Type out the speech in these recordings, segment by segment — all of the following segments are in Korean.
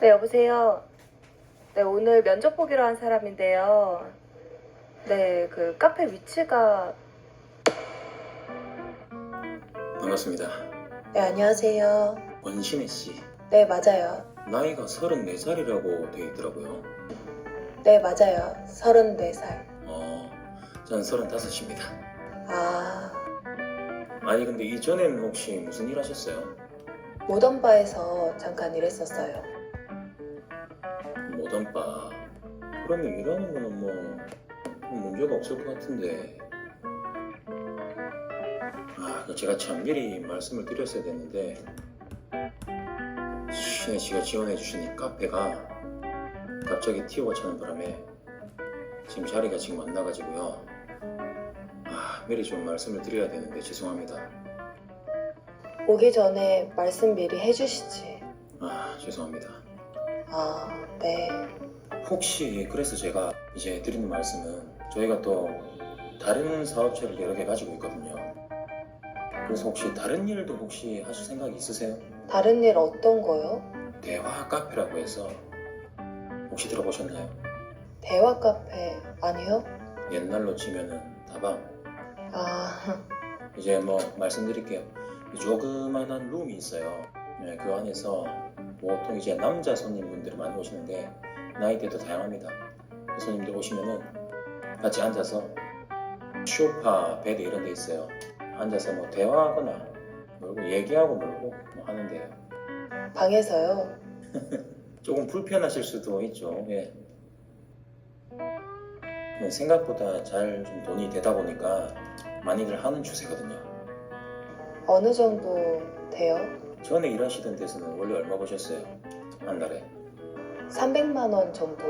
네, 여보세요. 네, 오늘 면접 보기로 한 사람인데요. 네, 그 카페 위치가 반갑습니다. 네, 안녕하세요. 원신혜 씨. 네, 맞아요. 나이가 34살이라고 되어 있더라고요. 네, 맞아요. 34살. 어, 전 35입니다. 아, 아니 근데 이전에는 혹시 무슨 일 하셨어요? 모던바에서 잠깐 일했었어요. 모던바. 그러면 일하는 거는 뭐 문제가 없을 것 같은데. 아, 그 제가 참 미리 말씀을 드렸어야 됐는데 신혜 씨가 지원해 주신 이 카페가 갑자기 티오가 차는 바람에 지금 자리가 지금 안 나가지고요. 아, 미리 좀 말씀을 드려야 되는데 죄송합니다. 오기 전에 말씀 미리 해주시지. 아, 죄송합니다. 아, 네. 혹시 그래서 제가 이제 드리는 말씀은 저희가 또 다른 사업체를 여러 개 가지고 있거든요. 그래서 혹시 다른 일도 혹시 하실 생각이 있으세요? 다른 일 어떤 거요? 대화 카페라고 해서 혹시 들어보셨나요? 대화 카페 아니요? 옛날로 치면은 다방 아, 이제 뭐 말씀드릴게요. 조그만한 룸이 있어요. 네, 그 안에서 보통 이제 남자 손님분들이 많이 오시는데 나이대도 다양합니다. 그 손님들 오시면은 같이 앉아서 쇼파, 베드 이런 데 있어요. 앉아서 뭐 대화하거나 놀고 얘기하고 놀고 뭐 하는데요. 방에서요? 조금 불편하실 수도 있죠. 예. 네, 생각보다 잘 좀 돈이 되다 보니까 많이들 하는 추세거든요. 어느 정도 돼요? 전에 일하시던 데서는 원래 얼마 버셨어요? 한 달에? 300만 원 정도.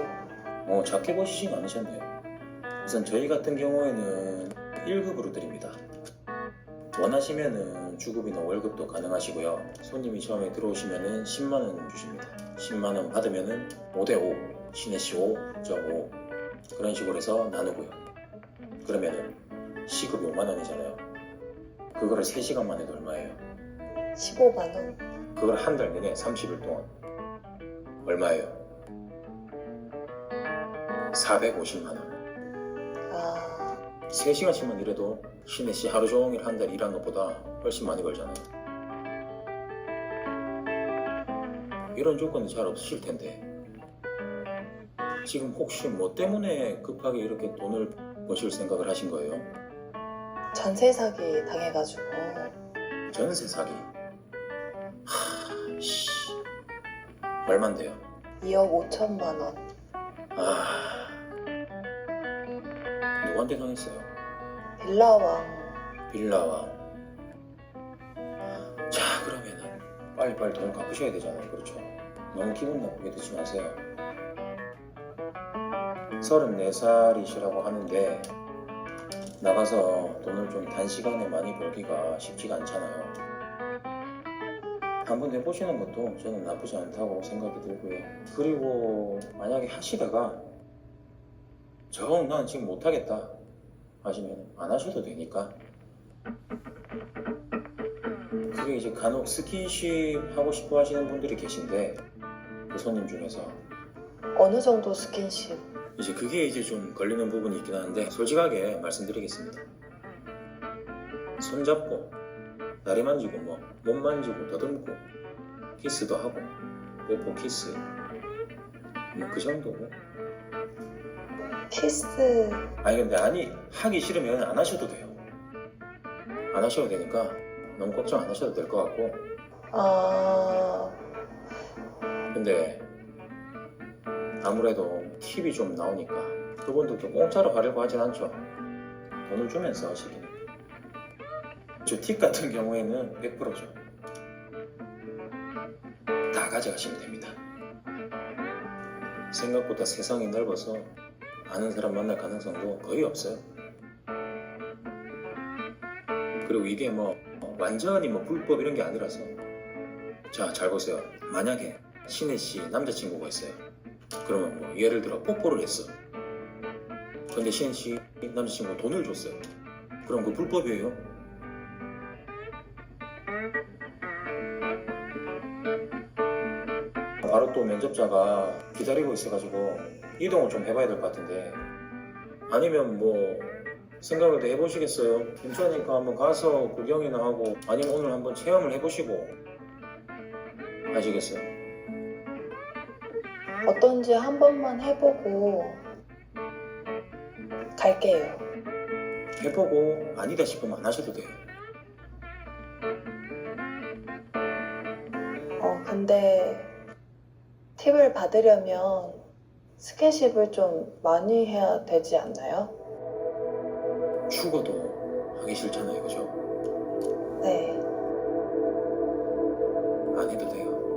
어, 작게 버시진 않으셨네요. 우선 저희 같은 경우에는 1급으로 드립니다. 원하시면은 주급이나 월급도 가능하시고요. 손님이 처음에 들어오시면은 10만 원 주십니다. 10만 원 받으면은 5대 5, 신혜씨 5, 저 5. 그런 식으로 해서 나누고요. 그러면은 시급이 5만 원이잖아요. 그거를 3시간만 해도 얼마예요? 15만 원. 그걸 한 달 내내 30일 동안 얼마예요? 450만 원. 아, 3시간씩만 일해도 신혜 씨 하루 종일 한 달 일한 것보다 훨씬 많이 벌잖아요. 이런 조건은 잘 없으실 텐데 지금 혹시 뭐 때문에 급하게 이렇게 돈을 버실 생각을 하신 거예요? 전세 사기 당해가지고. 전세 사기. 얼만데요? 2억 5천만 원. 아. 누구한테 당했어요? 빌라왕. 빌라와 자 그러면은 빨리빨리 돈 갚으셔야 되잖아요 그렇죠 너무 기분 나쁘게 듣지 마세요 34살이시라고 하는데 나가서 돈을 좀 단시간에 많이 벌기가 쉽지가 않잖아요 한번 해보시는 것도 저는 나쁘지 않다고 생각이 들고요. 그리고 만약에 하시다가 정난 지금 못하겠다 하시면 안 하셔도 되니까. 그게 이제 간혹 스킨십 하고 싶어 하시는 분들이 계신데 그 손님 중에서. 어느 정도 스킨십? 이제 그게 이제 좀 걸리는 부분이 있긴 한데 솔직하게 말씀드리겠습니다. 손잡고 다리 만지고 뭐 몸 만지고 더듬고 키스도 하고 뽀뽀 키스 뭐 그 정도고 키스. 아니 근데 아니 하기 싫으면 안 하셔도 돼요 안 하셔도 되니까 너무 걱정 안 하셔도 될 것 같고 아, 근데 아무래도 팁이 좀 나오니까 그분들도 공짜로 하려고 하진 않죠. 돈을 주면서 하시긴. 저 팁 같은 경우에는 100%죠. 다 가져가시면 됩니다. 생각보다 세상이 넓어서 아는 사람 만날 가능성도 거의 없어요. 그리고 이게 뭐 완전히 뭐 불법 이런 게 아니라서 자 잘 보세요. 만약에 신혜 씨 남자친구가 있어요. 그러면 뭐 예를 들어 뽀뽀를 했어. 근데 신혜 씨 남자친구가 돈을 줬어요. 그럼 그 불법이에요? 면접자가 기다리고 있어가지고 이동을 좀 해봐야 될 것 같은데 아니면 뭐 생각을 더 해보시겠어요? 괜찮으니까 한번 가서 구경이나 하고 아니면 오늘 한번 체험을 해보시고 하시겠어요? 어떤지 한 번만 해보고 갈게요. 해보고 아니다 싶으면 안 하셔도 돼요. 어, 근데 팁을 받으려면 스킨십을 좀 많이 해야 되지 않나요? 죽어도 하기 싫잖아요, 그죠?